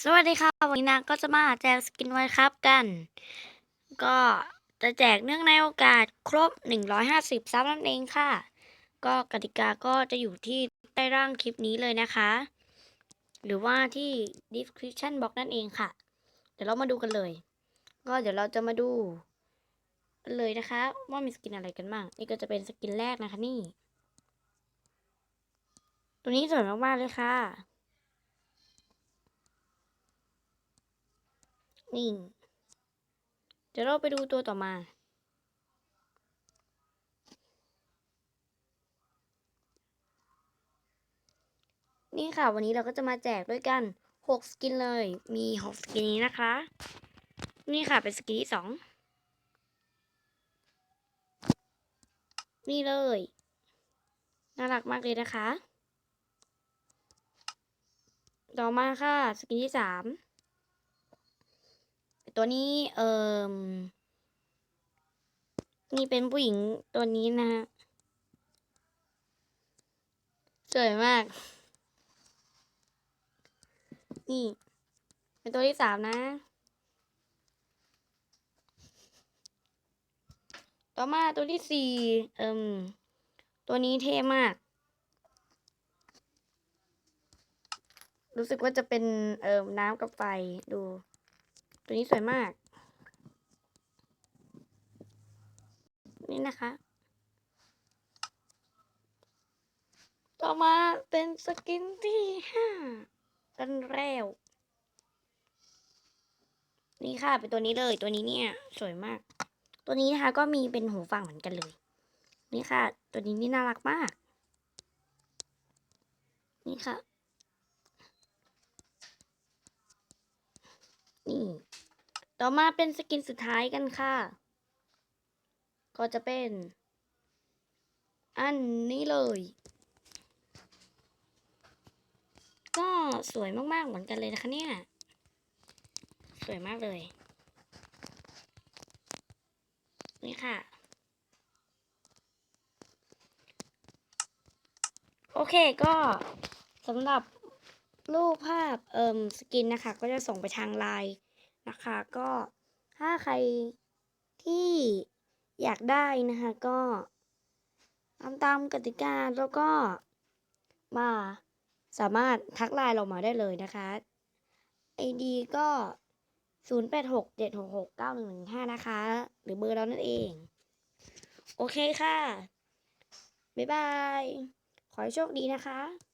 สวัสดีค่ะวันนี้นะก็จะมาแจกสกินไวครับกัน ก็จะแจกเนื่องในโอกาสครบ 150ซับนั่นเองค่ะ ก็กติกาก็จะอยู่ที่ใต้ร่างคลิปนี้เลยนะคะ หรือว่าที่ description box นั่นเองค่ะ เดี๋ยวเรามาดูกันเลย ก็เดี๋ยวเราจะมาดูกันเลยนะคะ ว่ามีสกินอะไรกันบ้างนี่ก็จะเป็นสกินแรกนะคะนี่ ตัวนี้สวยมากๆเลยค่ะ นี่เดี๋ยวเราไปดูตัวต่อมา นี่ค่ะ วันนี้เราก็จะมาแจกด้วยกัน 6 สกินเลย มี 6 สกินนี้นะคะ นี่ค่ะ เป็นสกินที่ 2 นี่เลย น่ารักมากเลยนะคะ ต่อมาค่ะ สกินที่ 3 ตัวนี้เอ่มนี่เป็นผู้หญิงตัวนี้นะฮะสวยมาก นี่ เป็นตัวที่สามนะ ต่อมาตัวที่สี่เอ่มตัวนี้เท่มาก รู้สึกว่าจะเป็นเอ่มน้ำกับไฟดู ตัวนี้สวยมาก นี่นะคะ ต่อมาเป็นสกินที่ห้ากันแล้ว นี่ค่ะเป็นตัวนี้เลยตัวนี้เนี่ยสวยมาก ตัวนี้นะคะก็มีเป็นหูฟังเหมือนกันเลย นี่ค่ะ ตัวนี้นี่น่ารักมาก นี่ค่ะนี่ ต่อมาเป็นสกินสุดท้ายกันค่ะ ก็จะเป็น อันนี้เลย ก็สวยมากๆเหมือนกันเลยนะคะเนี่ย สวยมากเลย นี่ค่ะโอเคก็สำหรับรูปภาพเอ่มสกินนะคะ ก็จะส่งไปทางไลน์ นะคะ ก็ถ้าใครที่อยากได้นะคะ ก็ทำตามกติกาแล้วก็มาสามารถทักไลน์เรามาได้เลยนะคะ ID ก็ 0867669115 นะคะ หรือเบอร์เรานั่นเอง โอเคค่ะ บ๊ายบาย ขอให้โชคดีนะคะ